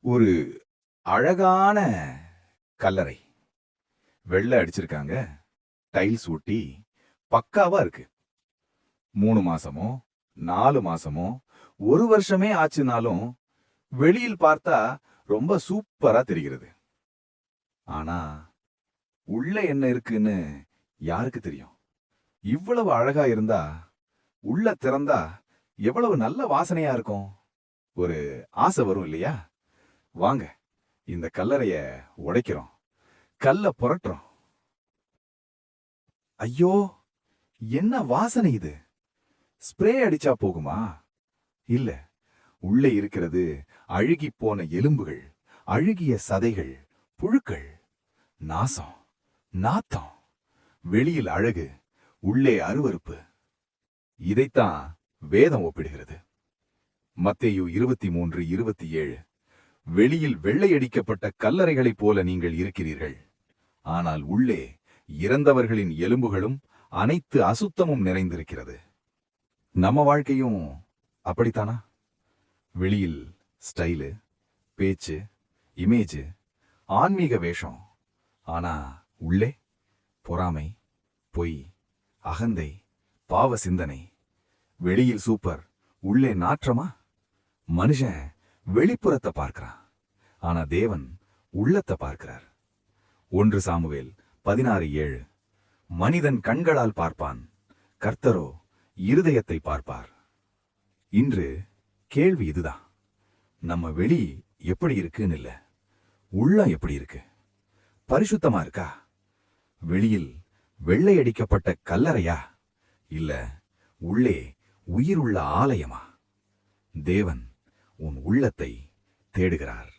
ஒரு அழகான கல்லறை. வெள்ளை அடிச்சிருக்காங்க. டைல்ஸ் ஒட்டி பக்காவா இருக்கு. மூணு மாசமோ நாலு மாசமோ ஒரு வருஷமே ஆச்சுனாலும் வெளியில் பார்த்தா ரொம்ப சூப்பரா தெரிகிறது. ஆனா உள்ள என்ன இருக்குன்னு யாருக்கு தெரியும்? இவ்வளவு அழகா இருந்தா உள்ள திறந்தா எவ்வளவு நல்ல வாசனையா இருக்கும்? ஒரு ஆசை வரும் இல்லையா? வாங்க இந்த கல்லறைய உடைக்கிறோம். கல்ல புரட்டுறோம். ஐயோ என்ன வாசனை இது? ஸ்ப்ரே அடிச்சா போகுமா? இல்ல உள்ளே இருக்கிறது அழுகி போன எலும்புகள் அழுகிய சதைகள் புழுக்கள் நாசம் நாத்தம். வெளியில் அழகு உள்ளே அருவருப்பு. இதைத்தான் வேதம் ஒப்பிடுகிறது. மத்தேயு இருபத்தி மூன்று இருபத்தி ஏழு. வெளியில் வெள்ளையடிக்கப்பட்ட கல்லறைகளைப் போல நீங்கள் இருக்கிறீர்கள். ஆனால் உள்ளே இறந்தவர்களின் எலும்புகளும் அனைத்து அசுத்தமும் நிறைந்திருக்கிறது. நம்ம வாழ்க்கையும் அப்படித்தானா? வெளியில் ஸ்டைலு பேச்சு இமேஜ் ஆன்மீக வேஷம். ஆனா உள்ளே பொறாமை பொய் அகந்தை பாவ சிந்தனை. வெளியில் சூப்பர் உள்ளே நாற்றமா? மனுஷன் வெளிப்புறத்தை பார்க்கிறான். ஆனா தேவன் உள்ளத்தை பார்க்கிறார். ஒன்று சாமுவேல் பதினாறு ஏழு. மனிதன் கண்களால் பார்ப்பான் கர்த்தரோ இருதயத்தை பார்ப்பார். இன்று கேள்வி இதுதான். நம்ம வெளி எப்படி இருக்குன்னு இல்ல உள்ளம் எப்படி இருக்கு? பரிசுத்தமா இருக்கா? வெளியில் வெள்ளையடிக்கப்பட்ட கல்லறையா? இல்ல உள்ளே உயிருள்ள ஆலயமா? தேவன் உன் உள்ளத்தை தேடுகிறார்.